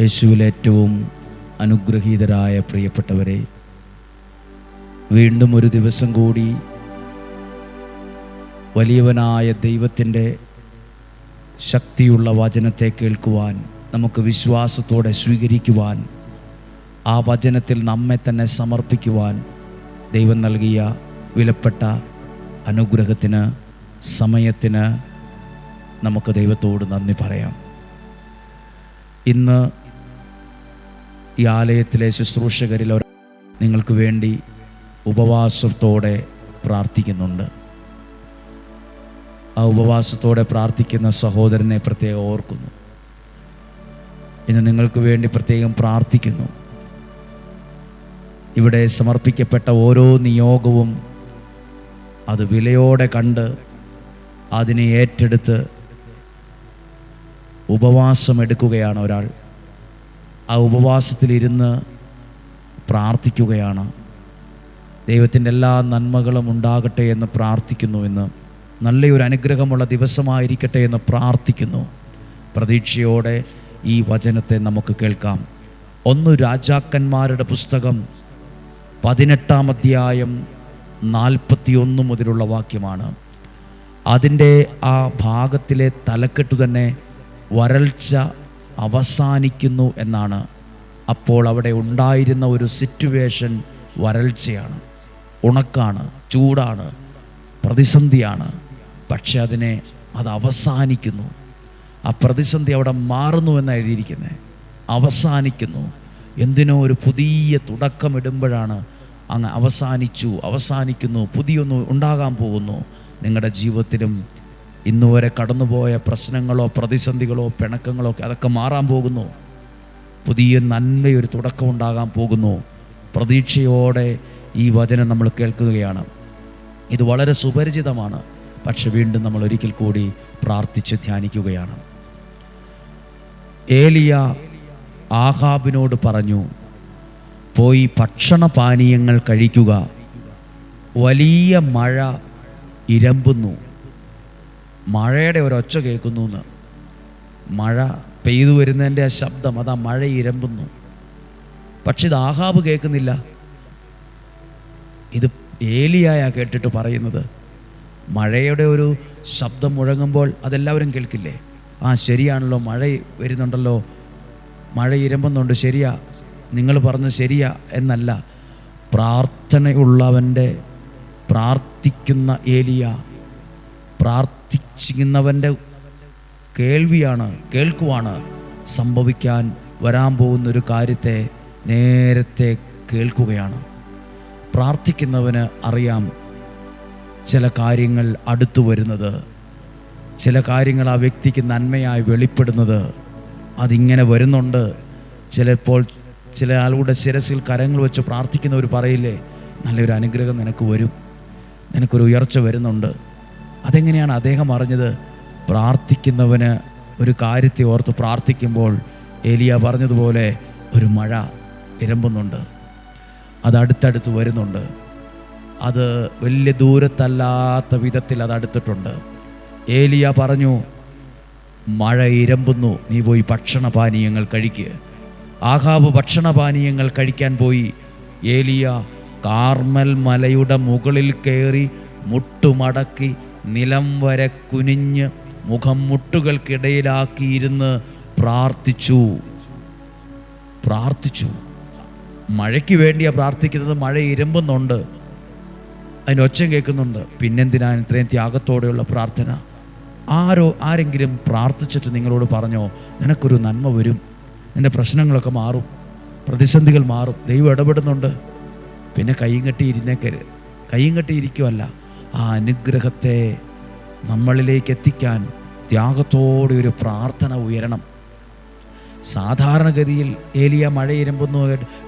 യേശുവിൽ ഏറ്റവും അനുഗ്രഹീതരായ പ്രിയപ്പെട്ടവരെ വീണ്ടും ഒരു ദിവസം കൂടി വലിയവനായ ദൈവത്തിന്റെ ശക്തിയുള്ള വചനത്തെ കേൾക്കുവാൻ നമുക്ക് വിശ്വാസത്തോടെ സ്വീകരിക്കുവാൻ ആ വചനത്തിൽ നമ്മെ തന്നെ സമർപ്പിക്കുവാൻ ദൈവം നൽകിയ വിലപ്പെട്ട അനുഗ്രഹത്തിന് സമയത്തിന് നമുക്ക് ദൈവത്തോട് നന്ദി പറയാം. ഇന്ന് ഈ ആലയത്തിലെ ശുശ്രൂഷകരിൽ ഒരാൾ നിങ്ങൾക്ക് വേണ്ടി ഉപവാസത്തോടെ പ്രാർത്ഥിക്കുന്നുണ്ട്. ആ ഉപവാസത്തോടെ പ്രാർത്ഥിക്കുന്ന സഹോദരനെ പ്രത്യേകം ഓർക്കുന്നു. ഇന്ന് നിങ്ങൾക്ക് വേണ്ടി പ്രത്യേകം പ്രാർത്ഥിക്കുന്നു. ഇവിടെ സമർപ്പിക്കപ്പെട്ട ഓരോ നിയോഗവും അത് വിലയോടെ കണ്ട് അതിനെ ഏറ്റെടുത്ത് ഉപവാസം എടുക്കുകയാണ് ഒരാൾ. ആ ഉപവാസത്തിലിരുന്ന് പ്രാർത്ഥിക്കുകയാണ്. ദൈവത്തിന്റെ എല്ലാ നന്മകളും ഉണ്ടാകട്ടെ എന്ന് പ്രാർത്ഥിക്കുന്നു എന്ന് നല്ലൊരു അനുഗ്രഹമുള്ള ദിവസമായിരിക്കട്ടെ എന്ന് പ്രാർത്ഥിക്കുന്നു. പ്രതീക്ഷയോടെ ഈ വചനത്തെ നമുക്ക് കേൾക്കാം. ഒന്ന് രാജാക്കന്മാരുടെ പുസ്തകം പതിനെട്ടാം അധ്യായം നാൽപ്പത്തിയൊന്ന് മുതലുള്ള വാക്യമാണ്. അതിന്റെ ആ ഭാഗത്തിലെ തലക്കെട്ട് തന്നെ വരൾച്ച അവസാനിക്കുന്നു എന്നാണ്. അപ്പോൾ അവിടെ ഉണ്ടായിരുന്ന ഒരു സിറ്റുവേഷൻ വരൾച്ചയാണ്. ഉണക്കാണ് ചൂടാണ് പ്രതിസന്ധിയാണ്. പക്ഷെ അതിനെ അത് അവസാനിക്കുന്നു. ആ പ്രതിസന്ധി അവിടെ മാറുന്നു എന്നാണ് എഴുതിയിരിക്കുന്നത് അവസാനിക്കുന്നു. എന്തിനോ ഒരു പുതിയ തുടക്കമിടുമ്പോഴാണ് അങ്ങ് അവസാനിച്ചു അവസാനിക്കുന്നു പുതിയൊന്ന് ഉണ്ടാകാൻ പോകുന്നു. നിങ്ങളുടെ ജീവിതത്തിലും ഇന്നുവരെ കടന്നുപോയ പ്രശ്നങ്ങളോ പ്രതിസന്ധികളോ പിണക്കങ്ങളോ അതൊക്കെ മാറാൻ പോകുന്നു. പുതിയ നന്മയൊരു തുടക്കം ഉണ്ടാകാൻ പോകുന്നു. പ്രതീക്ഷയോടെ ഈ വചനം നമ്മൾ കേൾക്കുകയാണ്. ഇത് വളരെ സുപരിചിതമാണ്. പക്ഷെ വീണ്ടും നമ്മൾ ഒരിക്കൽ കൂടി പ്രാർത്ഥിച്ച് ധ്യാനിക്കുകയാണ്. ഏലിയ ആഹാബിനോട് പറഞ്ഞു പോയി ഭക്ഷണപാനീയങ്ങൾ കഴിക്കുക. വലിയ മഴ ഇരമ്പുന്നു. മഴയുടെ ഒരൊച്ച കേൾക്കുന്നു എന്ന്. മഴ പെയ്തു വരുന്നതിന്റെ ആ ശബ്ദം അതാ മഴ ഇരമ്പുന്നു. പക്ഷെ ഇത് ആഹാബ് കേൾക്കുന്നില്ല. ഇത് ഏലിയായ കേട്ടിട്ട് പറയുന്നത്. മഴയുടെ ഒരു ശബ്ദം മുഴങ്ങുമ്പോൾ അതെല്ലാവരും കേൾക്കില്ലേ? ആ ശരിയാണല്ലോ മഴ വരുന്നുണ്ടല്ലോ. മഴ ഇരമ്പുന്നുണ്ട് ശരിയാ. നിങ്ങൾ പറഞ്ഞത് ശരിയാ എന്നല്ല. പ്രാർത്ഥനയുള്ളവന്റെ പ്രാർത്ഥിക്കുന്ന ഏലിയ പ്രാർത്ഥിക്കുന്നവന്റെ കേൾവിയാണ് കേൾക്കുവാണ് സംഭവിക്കാൻ വരാൻ പോകുന്നൊരു കാര്യത്തെ നേരത്തെ കേൾക്കുകയാണ്. പ്രാർത്ഥിക്കുന്നവന് അറിയാം ചില കാര്യങ്ങൾ അടുത്തു വരുന്നത്. ചില കാര്യങ്ങൾ ആ വ്യക്തിക്ക് നന്മയായി വെളിപ്പെടുന്നത്. അതിങ്ങനെ വരുന്നുണ്ട്. ചിലപ്പോൾ ചില ആളുടെ ശിരസിൽ കരങ്ങൾ വെച്ച് പ്രാർത്ഥിക്കുന്നവർ പറയില്ലേ നല്ലൊരു അനുഗ്രഹം നിനക്ക് വരും. നിനക്കൊരു ഉയർച്ച വരുന്നുണ്ട്. അതെങ്ങനെയാണ് അദ്ദേഹം അറിഞ്ഞത്? പ്രാർത്ഥിക്കുന്നവന് ഒരു കാര്യത്തെ ഓർത്ത് പ്രാർത്ഥിക്കുമ്പോൾ ഏലിയ പറഞ്ഞതുപോലെ ഒരു മഴ ഇരമ്പുന്നുണ്ട് അത് അടുത്തടുത്ത് വരുന്നുണ്ട്. അത് വലിയ ദൂരത്തല്ലാത്ത വിധത്തിൽ അത് അടുത്തിട്ടുണ്ട്. ഏലിയ പറഞ്ഞു മഴ ഇരമ്പുന്നു നീ പോയി ഭക്ഷണപാനീയങ്ങൾ കഴിക്കുക ആഹാബ് ഭക്ഷണപാനീയങ്ങൾ കഴിക്കാൻ പോയി. ഏലിയ കാർമൽ മലയുടെ മുകളിൽ കയറി മുട്ടുമടക്കി നിലം വരെ കുനിഞ്ഞ് മുഖം മുട്ടുകൾക്കിടയിലാക്കിയിരുന്ന് പ്രാർത്ഥിച്ചു. പ്രാർത്ഥിച്ചു. മഴയ്ക്ക് വേണ്ടിയാ പ്രാർത്ഥിക്കുന്നത്. മഴ ഇരമ്പുന്നുണ്ട്. അതിന് ഒച്ച കേൾക്കുന്നുണ്ട്. പിന്നെന്തിനാ ഇത്രയും ത്യാഗത്തോടെയുള്ള പ്രാർത്ഥന? ആരോ ആരെങ്കിലും പ്രാർത്ഥിച്ചിട്ട് നിങ്ങളോട് പറഞ്ഞോ നിനക്കൊരു നന്മ വരും. നിന്റെ പ്രശ്നങ്ങളൊക്കെ മാറും. പ്രതിസന്ധികൾ മാറും. ദൈവം ഇടപെടുന്നുണ്ട്. പിന്നെ കൈയും കെട്ടി ഇരുന്നേക്കരുത്. കൈയും കെട്ടി ഇരിക്കുമല്ല ആ അനുഗ്രഹത്തെ നമ്മളിലേക്ക് എത്തിക്കാൻ ത്യാഗത്തോടെ ഒരു പ്രാർത്ഥന ഉയരണം. സാധാരണഗതിയിൽ ഏലിയ മഴ ഇരമ്പുന്നു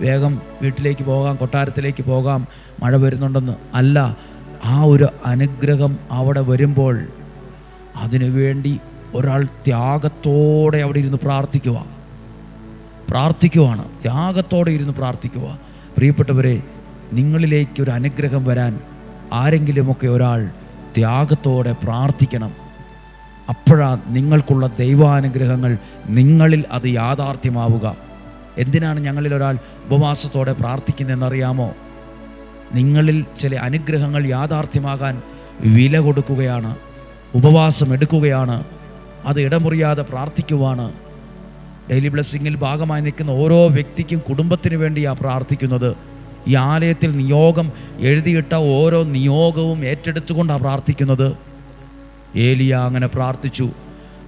വേഗം വീട്ടിലേക്ക് പോകാം കൊട്ടാരത്തിലേക്ക് പോകാം മഴ വരുന്നുണ്ടെന്ന് അല്ല ആ ഒരു അനുഗ്രഹം അവിടെ വരുമ്പോൾ അതിനുവേണ്ടി ഒരാൾ ത്യാഗത്തോടെ അവിടെ ഇരുന്ന് പ്രാർത്ഥിക്കുക. പ്രാർത്ഥിക്കുവാണ്. ത്യാഗത്തോടെ ഇരുന്ന് പ്രാർത്ഥിക്കുക. പ്രിയപ്പെട്ടവരെ നിങ്ങളിലേക്ക് ഒരു അനുഗ്രഹം വരാൻ ആരെങ്കിലുമൊക്കെ ഒരാൾ ത്യാഗത്തോടെ പ്രാർത്ഥിക്കണം. അപ്പോഴാ നിങ്ങൾക്കുള്ള ദൈവാനുഗ്രഹങ്ങൾ നിങ്ങളിൽ അത് യാഥാർത്ഥ്യമാവുക. എന്തിനാണ് ഞങ്ങളിൽ ഒരാൾ ഉപവാസത്തോടെ പ്രാർത്ഥിക്കുന്നതെന്നറിയാമോ? നിങ്ങളിൽ ചില അനുഗ്രഹങ്ങൾ യാഥാർത്ഥ്യമാകാൻ വില കൊടുക്കുകയാണ് ഉപവാസം എടുക്കുകയാണ് അത് ഇടമുറിയാതെ പ്രാർത്ഥിക്കുവാണ്. ഡെയിലി ബ്ലെസ്സിങ്ങിൽ ഭാഗമായി നിൽക്കുന്ന ഓരോ വ്യക്തിക്കും കുടുംബത്തിന് വേണ്ടിയാണ് പ്രാർത്ഥിക്കുന്നത്. ഈ ആലയത്തിൽ നിയോഗം എഴുതിയിട്ട ഓരോ നിയോഗവും ഏറ്റെടുത്തുകൊണ്ടാണ് പ്രാർത്ഥിക്കുന്നത്. ഏലിയ അങ്ങനെ പ്രാർത്ഥിച്ചു.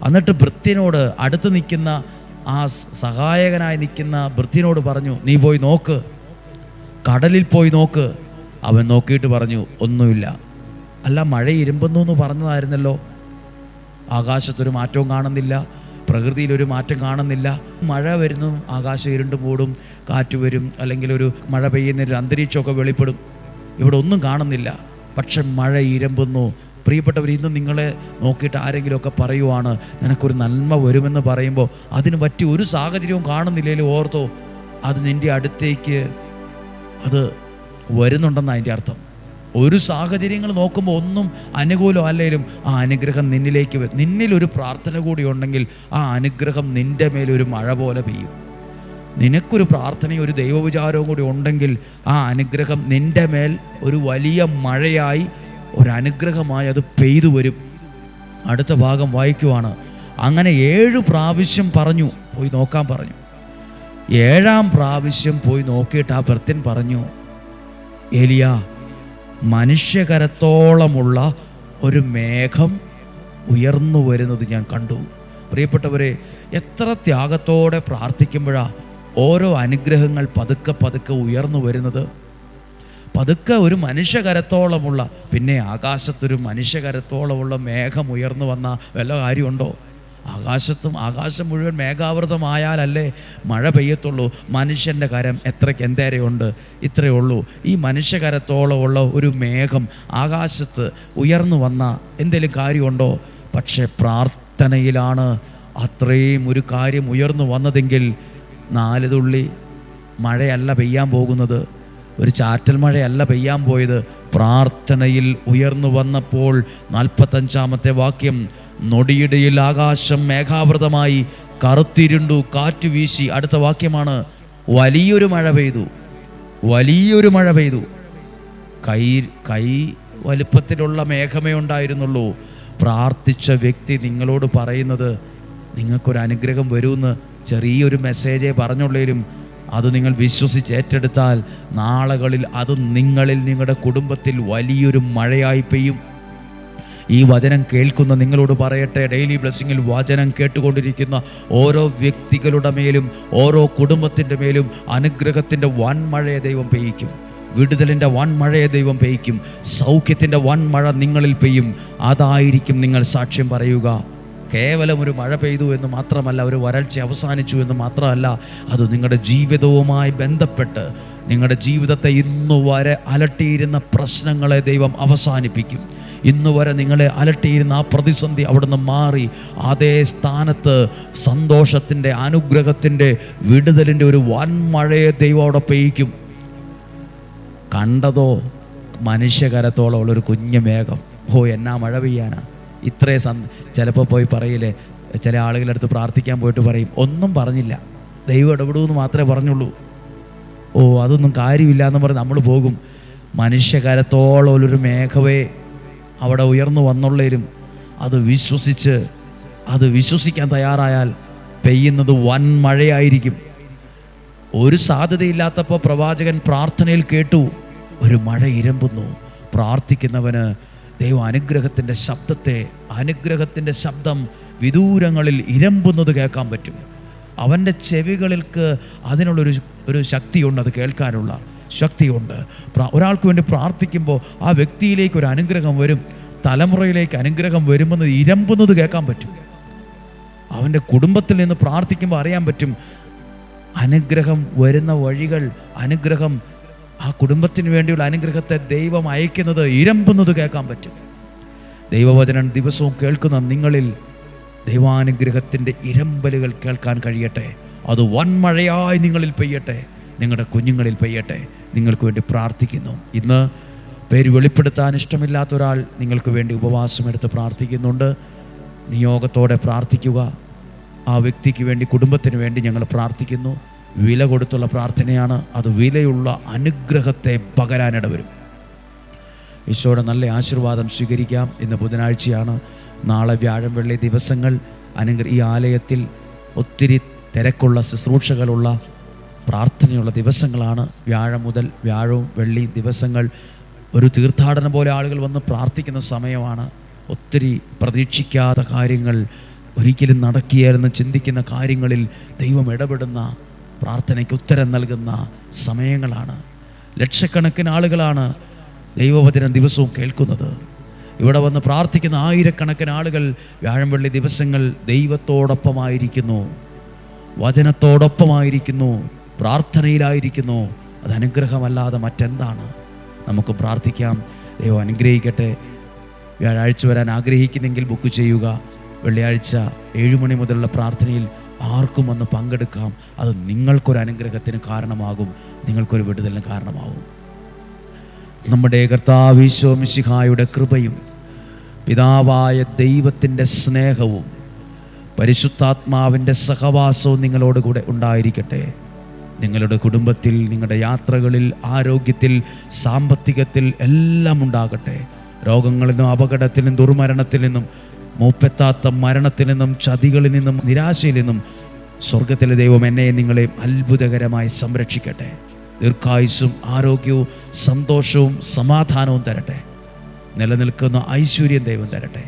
എന്നിട്ട് ഭൃത്യനോട് അടുത്ത് നിൽക്കുന്ന ആ സഹായകനായി നിൽക്കുന്ന ഭൃത്യനോട് പറഞ്ഞു നീ പോയി നോക്ക്. കടലിൽ പോയി നോക്ക്. അവൻ നോക്കിയിട്ട് പറഞ്ഞു ഒന്നുമില്ല. അല്ല മഴ ഇരുമ്പുന്നു എന്ന് പറഞ്ഞതായിരുന്നല്ലോ. ആകാശത്തൊരു മാറ്റവും കാണുന്നില്ല. പ്രകൃതിയിലൊരു മാറ്റം കാണുന്നില്ല. മഴ വരുന്നു ആകാശം ഇരുണ്ട് മൂടും കാറ്റ് വരും അല്ലെങ്കിൽ ഒരു മഴ പെയ്യുന്ന ഒരു അന്തരീക്ഷമൊക്കെ വെളിപ്പെടും. ഇവിടെ ഒന്നും കാണുന്നില്ല. പക്ഷെ മഴ ഇരമ്പുന്നു. പ്രിയപ്പെട്ടവർ ഇന്ന് നിങ്ങളെ നോക്കിയിട്ട് ആരെങ്കിലുമൊക്കെ പറയുവാണ് നിനക്കൊരു നന്മ വരുമെന്ന് പറയുമ്പോൾ അതിന് പറ്റിയ ഒരു സാഹചര്യവും കാണുന്നില്ലെങ്കിലും ഓർത്തോ അത് നിന്റെ അടുത്തേക്ക് അത് വരുന്നുണ്ടെന്ന് അതിന്റെ അർത്ഥം. ഒരു സാഹചര്യങ്ങൾ നോക്കുമ്പോൾ ഒന്നും അനുകൂലം അല്ലെങ്കിലും ആ അനുഗ്രഹം നിന്നിലേക്ക് നിന്നിലൊരു പ്രാർത്ഥന കൂടി ഉണ്ടെങ്കിൽ ആ അനുഗ്രഹം നിന്റെ മേലൊരു മഴ പോലെ പെയ്യും. നിനക്കൊരു പ്രാർത്ഥനയും ഒരു ദൈവവിചാരവും കൂടി ഉണ്ടെങ്കിൽ ആ അനുഗ്രഹം നിന്റെ മേൽ ഒരു വലിയ മഴയായി ഒരനുഗ്രഹമായി അത് പെയ്തു വരും. അടുത്ത ഭാഗം വായിക്കുവാണ്. അങ്ങനെ ഏഴു പ്രാവശ്യം പറഞ്ഞു പോയി നോക്കാൻ പറഞ്ഞു. ഏഴാം പ്രാവശ്യം പോയി നോക്കിയിട്ട് ആ ഭർത്തൻ പറഞ്ഞു എലിയ മനുഷ്യകരത്തോളമുള്ള ഒരു മേഘം ഉയർന്നു വരുന്നത് ഞാൻ കണ്ടു. പ്രിയപ്പെട്ടവരെ എത്ര ത്യാഗത്തോടെ പ്രാർത്ഥിക്കുമ്പോഴാണ് ഓരോ അനുഗ്രഹങ്ങൾ പതുക്കെ പതുക്കെ ഉയർന്നു വരുന്നത്. പതുക്കെ ഒരു മനുഷ്യകരത്തോളമുള്ള പിന്നെ ആകാശത്തൊരു മനുഷ്യകരത്തോളമുള്ള മേഘം ഉയർന്നു വന്ന വല്ല കാര്യമുണ്ടോ? ആകാശത്തും ആകാശം മുഴുവൻ മേഘാവൃതമായാലല്ലേ മഴ പെയ്യത്തുള്ളൂ. മനുഷ്യന്റെ കരം എത്രയ്ക്ക് എന്തേരെയുണ്ട് ഇത്രയേ ഉള്ളൂ ഈ മനുഷ്യകരത്തോളമുള്ള ഒരു മേഘം ആകാശത്ത് ഉയർന്നു വന്ന എന്തെങ്കിലും കാര്യമുണ്ടോ? പക്ഷേ പ്രാർത്ഥനയിലാണ് അത്രയും ഒരു കാര്യം ഉയർന്നു വന്നതെങ്കിൽ നാല് തുള്ളി മഴയല്ല പെയ്യാൻ പോകുന്നത്. ഒരു ചാറ്റൽ മഴയല്ല പെയ്യാൻ പോയത്. പ്രാർത്ഥനയിൽ ഉയർന്നു വന്നപ്പോൾ നാൽപ്പത്തഞ്ചാമത്തെ വാക്യം നൊടിയിടയിൽ ആകാശം മേഘാവൃതമായി കറുത്തിരുണ്ടു കാറ്റ് വീശി. അടുത്ത വാക്യമാണ് വലിയൊരു മഴ പെയ്തു വലിയൊരു മഴ പെയ്തു. കൈ കൈ വലുപ്പത്തിലുള്ള മേഘമേ ഉണ്ടായിരുന്നുള്ളൂ. പ്രാർത്ഥിച്ച വ്യക്തി നിങ്ങളോട് പറയുന്നത് നിങ്ങൾക്കൊരു അനുഗ്രഹം വരുമെന്ന് ചെറിയൊരു മെസ്സേജേ പറഞ്ഞുള്ളേലും അത് നിങ്ങൾ വിശ്വസിച്ച് ഏറ്റെടുത്താൽ നാളുകളിൽ അത് നിങ്ങളിൽ നിങ്ങളുടെ കുടുംബത്തിൽ വലിയൊരു മഴയായി പെയ്യും. ഈ വചനം കേൾക്കുന്ന നിങ്ങളോട് പറയട്ടെ. ഡെയിലി ബ്ലെസ്സിങ്ങിൽ വചനം കേട്ടുകൊണ്ടിരിക്കുന്ന ഓരോ വ്യക്തികളുടെ മേലും ഓരോ കുടുംബത്തിന്റെ മേലും അനുഗ്രഹത്തിന്റെ വൻമഴയെ ദൈവം പെയ്യിക്കും. വിടുതലിന്റെ വൻമഴയെ ദൈവം പെയ്യിക്കും. സൗഖ്യത്തിന്റെ വൻമഴ നിങ്ങളിൽ പെയ്യും. അതായിരിക്കും നിങ്ങൾ സാക്ഷ്യം പറയുക. കേവലം ഒരു മഴ പെയ്തു എന്ന് മാത്രമല്ല ഒരു വരൾച്ച അവസാനിച്ചു എന്ന് മാത്രമല്ല അത് നിങ്ങളുടെ ജീവിതവുമായി ബന്ധപ്പെട്ട് നിങ്ങളുടെ ജീവിതത്തെ ഇന്നു വരെ അലട്ടിയിരുന്ന പ്രശ്നങ്ങളെ ദൈവം അവസാനിപ്പിക്കും. ഇന്ന് വരെ നിങ്ങളെ അലട്ടിയിരുന്ന ആ പ്രതിസന്ധി അവിടുന്ന് മാറി അതേ സ്ഥാനത്ത് സന്തോഷത്തിന്റെ അനുഗ്രഹത്തിന്റെ വിടുതലിന്റെ ഒരു വൻമഴയെ ദൈവം അവിടെ പെയ്ക്കും കണ്ടതോ മനുഷ്യകരത്തോളമുള്ള ഒരു കുഞ്ഞു മേഘം ഓ എന്നാ മഴ പെയ്യാനാ? ഇത്രേ സന് ചിലപ്പോൾ പോയി പറയില്ലേ ചില ആളുകളുടെ അടുത്ത് പ്രാർത്ഥിക്കാൻ പോയിട്ട് പറയും ഒന്നും പറഞ്ഞില്ല. ദൈവം എന്ന് മാത്രമേ പറഞ്ഞുള്ളൂ. ഓ അതൊന്നും കാര്യമില്ല എന്ന് പറഞ്ഞ് നമ്മൾ പോകും. മനുഷ്യകരത്തോളം ഒരു മേഘവേ അവിടെ ഉയർന്നു വന്നുള്ളേരും അത് വിശ്വസിച്ച് അത് വിശ്വസിക്കാൻ തയ്യാറായാൽ പെയ്യുന്നത് വൻ മഴയായിരിക്കും. ഒരു സാധ്യതയില്ലാത്തപ്പോൾ പ്രവാചകൻ പ്രാർത്ഥനയിൽ കേട്ടു ഒരു മഴ ഇരമ്പുന്നു. പ്രാർത്ഥിക്കുന്നവന് ദൈവം അനുഗ്രഹത്തിന്റെ ശബ്ദത്തെ അനുഗ്രഹത്തിന്റെ ശബ്ദം വിദൂരങ്ങളിൽ ഇരമ്പുന്നത് കേൾക്കാൻ പറ്റും. അവന്റെ ചെവികൾക്ക് അതിനുള്ളൊരു ഒരു ശക്തിയുണ്ട് അത് കേൾക്കാനുള്ള ശക്തിയുണ്ട്. ഒരാൾക്ക് വേണ്ടി പ്രാർത്ഥിക്കുമ്പോൾ ആ വ്യക്തിയിലേക്ക് ഒരു അനുഗ്രഹം വരും തലമുറയിലേക്ക് അനുഗ്രഹം വരുമെന്ന് ഇരമ്പുന്നത് കേൾക്കാൻ പറ്റും. അവന്റെ കുടുംബത്തിൽ നിന്ന് പ്രാർത്ഥിക്കുമ്പോൾ അറിയാൻ പറ്റും അനുഗ്രഹം വരുന്ന വഴികൾ അനുഗ്രഹം ആ കുടുംബത്തിന് വേണ്ടിയുള്ള അനുഗ്രഹത്തെ ദൈവം അയക്കുന്നത് ഇരമ്പുന്നത് കേൾക്കാൻ പറ്റും. ദൈവവചനം ദിവസവും കേൾക്കുന്ന നിങ്ങളിൽ ദൈവാനുഗ്രഹത്തിന്റെ ഇരമ്പലുകൾ കേൾക്കാൻ കഴിയട്ടെ. അത് വൻമഴയായി നിങ്ങളിൽ പെയ്യട്ടെ. നിങ്ങളുടെ കുഞ്ഞുങ്ങളിൽ പെയ്യട്ടെ. നിങ്ങൾക്ക് വേണ്ടി പ്രാർത്ഥിക്കുന്നു. ഇന്ന് പേര് വെളിപ്പെടുത്താൻ ഇഷ്ടമില്ലാത്ത ഒരാൾ നിങ്ങൾക്ക് വേണ്ടി ഉപവാസം എടുത്ത് പ്രാർത്ഥിക്കുന്നുണ്ട്. നിയോഗത്തോടെ പ്രാർത്ഥിക്കുക. ആ വ്യക്തിക്ക് വേണ്ടി കുടുംബത്തിന് വേണ്ടി ഞങ്ങൾ പ്രാർത്ഥിക്കുന്നു. വില കൊടുത്തുള്ള പ്രാർത്ഥനയാണ്. അത് വിലയുള്ള അനുഗ്രഹത്തെ പകരാനിട വരും. ഈശോയുടെ നല്ല ആശീർവാദം സ്വീകരിക്കാം ഇന്ന് ബുധനാഴ്ചയാണ്. നാളെ വ്യാഴം വെള്ളി ദിവസങ്ങൾ. അനുഗ്ര ഈ ആലയത്തിൽ ഒത്തിരി തിരക്കുള്ള ശുശ്രൂഷകളുള്ള പ്രാർത്ഥനയുള്ള ദിവസങ്ങളാണ്. വ്യാഴം മുതൽ വ്യാഴവും വെള്ളി ദിവസങ്ങൾ. ഒരു തീർത്ഥാടനം പോലെ ആളുകൾ വന്ന് പ്രാർത്ഥിക്കുന്ന സമയമാണ്. ഒത്തിരി പ്രതീക്ഷിക്കാത്ത കാര്യങ്ങൾ ഒരിക്കലും നടക്കിയായിരുന്നു ചിന്തിക്കുന്ന കാര്യങ്ങളിൽ ദൈവം ഇടപെടുന്ന പ്രാർത്ഥനയ്ക്ക് ഉത്തരം നൽകുന്ന സമയങ്ങളാണ്. ലക്ഷക്കണക്കിന് ആളുകളാണ് ദൈവവചനം ദിവസവും കേൾക്കുന്നത്. ഇവിടെ വന്ന് പ്രാർത്ഥിക്കുന്ന ആയിരക്കണക്കിന് ആളുകൾ വ്യാഴം വെള്ളി ദിവസങ്ങൾ ദൈവത്തോടൊപ്പമായിരിക്കുന്നു. വചനത്തോടൊപ്പമായിരിക്കുന്നു. പ്രാർത്ഥനയിലായിരിക്കുന്നു. അത് അനുഗ്രഹമല്ലാതെ മറ്റെന്താണ്? നമുക്ക് പ്രാർത്ഥിക്കാം. ദൈവം അനുഗ്രഹിക്കട്ടെ. വ്യാഴാഴ്ച വരാൻ ആഗ്രഹിക്കുന്നെങ്കിൽ ബുക്ക് ചെയ്യുക. വെള്ളിയാഴ്ച ഏഴ് മണി മുതലുള്ള പ്രാർത്ഥനയിൽ ആർക്കും വന്ന് പങ്കെടുക്കാം. അത് നിങ്ങൾക്കൊരു അനുഗ്രഹത്തിന് കാരണമാകും. നിങ്ങൾക്കൊരു വിടുതലിന് കാരണമാകും. നമ്മുടെ കർത്താവിശോമിശിഹായുടെ കൃപയും പിതാവായ ദൈവത്തിന്റെ സ്നേഹവും പരിശുദ്ധാത്മാവിന്റെ സഹവാസവും നിങ്ങളോട് കൂടെ ഉണ്ടായിരിക്കട്ടെ. നിങ്ങളുടെ കുടുംബത്തിൽ നിങ്ങളുടെ യാത്രകളിൽ ആരോഗ്യത്തിൽ സാമ്പത്തികത്തിൽ എല്ലാം ഉണ്ടാകട്ടെ. രോഗങ്ങളിൽ നിന്നും അപകടത്തിൽ നിന്നും ദുർമരണത്തിൽ നിന്നും മൂപ്പെത്താത്ത മരണത്തിൽ നിന്നും ചതികളിൽ നിന്നും നിരാശയിൽ നിന്നും സ്വർഗത്തിലെ ദൈവം എന്നെയും നിങ്ങളെ അത്ഭുതകരമായി സംരക്ഷിക്കട്ടെ. ദീർഘായുസ്സും ആരോഗ്യവും സന്തോഷവും സമാധാനവും തരട്ടെ. നിലനിൽക്കുന്ന ഐശ്വര്യം ദൈവം തരട്ടെ.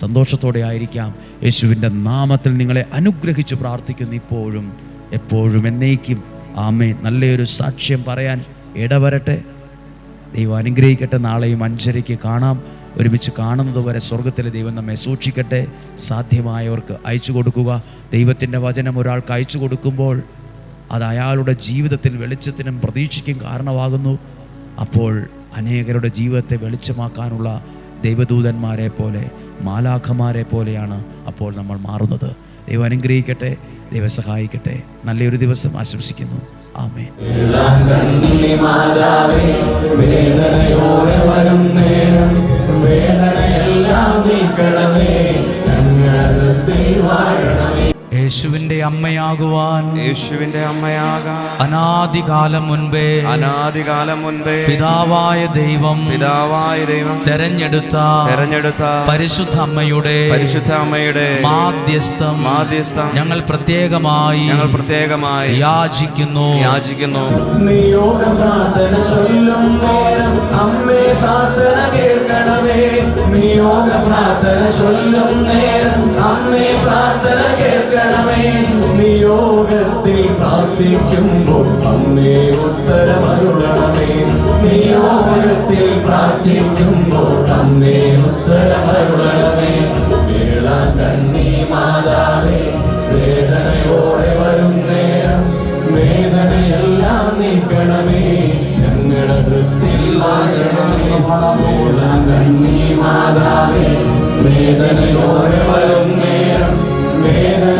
സന്തോഷത്തോടെ ആയിരിക്കാം. യേശുവിന്റെ നാമത്തിൽ നിങ്ങളെ അനുഗ്രഹിച്ച് പ്രാർത്ഥിക്കുന്നു ഇപ്പോഴും എപ്പോഴും എന്നേക്കും. ആമേ നല്ലൊരു സാക്ഷ്യം പറയാൻ ഇടവരട്ടെ. ദൈവം അനുഗ്രഹിക്കട്ടെ. നാളെയും അഞ്ചരയ്ക്ക് കാണാം. ഒരുമിച്ച് കാണുന്നത് വരെ സ്വർഗത്തിലെ ദൈവം നമ്മെ സൂക്ഷിക്കട്ടെ. സാധ്യമായവർക്ക് അയച്ചു കൊടുക്കുക. ദൈവത്തിന്റെ വചനം ഒരാൾക്ക് അയച്ചു കൊടുക്കുമ്പോൾ അത് അയാളുടെ ജീവിതത്തിൽ വെളിച്ചത്തിനും പ്രതീക്ഷയ്ക്കും കാരണമാകുന്നു. അപ്പോൾ അനേകരുടെ ജീവിതത്തെ വെളിച്ചമാക്കാനുള്ള ദൈവദൂതന്മാരെ പോലെ മാലാഖമാരെ പോലെയാണ് അപ്പോൾ നമ്മൾ മാറുന്നത്. ദൈവം അനുഗ്രഹിക്കട്ടെ ദൈവം സഹായിക്കട്ടെ. നല്ലൊരു ദിവസം ആശംസിക്കുന്നു. ആമേ വേദനയെല്ലാം നീക്കണമേ. ഞങ്ങൾ തീവാഴ യേശുവിന്റെ അമ്മയാകുവാൻ യേശുവിന്റെ അമ്മയാകാൻ അനാദികാലം മുൻപേ അനാദികാലം മുൻപേ പിതാവായ ദൈവം പിതാവായ ദൈവം തെരഞ്ഞെടുത്ത തെരഞ്ഞെടുത്ത പരിശുദ്ധ അമ്മയുടെ പരിശുദ്ധ അമ്മയുടെ മാധ്യസ്ഥം മാധ്യസ്ഥം ഞങ്ങൾ പ്രത്യേകമായി ഞങ്ങൾ പ്രത്യേകമായി യാചിക്കുന്നു. യാചിക്കുന്നു. പ്രാർത്ഥന ചൊല്ലും നേരം അമ്മേ പ്രാർത്ഥന കേൾക്കണമേ. നിയോഗ പ്രാർത്ഥന ചൊല്ലും നേരം. അമ്മേ പ്രാർത്ഥന കേൾക്കണമേ നിയോഗത്തിൽ പ്രാർത്ഥിക്കുമ്പോൾ അമ്മേ ഉത്തരമരുളണമേ. നിയോഗത്തിൽ പ്രാർത്ഥിക്കുമ്പോൾ അമ്മേ ഉത്തരമരുളണമേ. വേളാൻ കണ്ണി മാതാവേ വേദനയോടെ വരും നേരം. വേദനയെല്ലാം നീക്കണമേ. ഞങ്ങളുടെ വൃത്തിൽ വാഴണമേ വേളാൻ കണ്ണി മാതാവേ വേദനയോടെ വരും നേരം. വേദനയെല്ലാം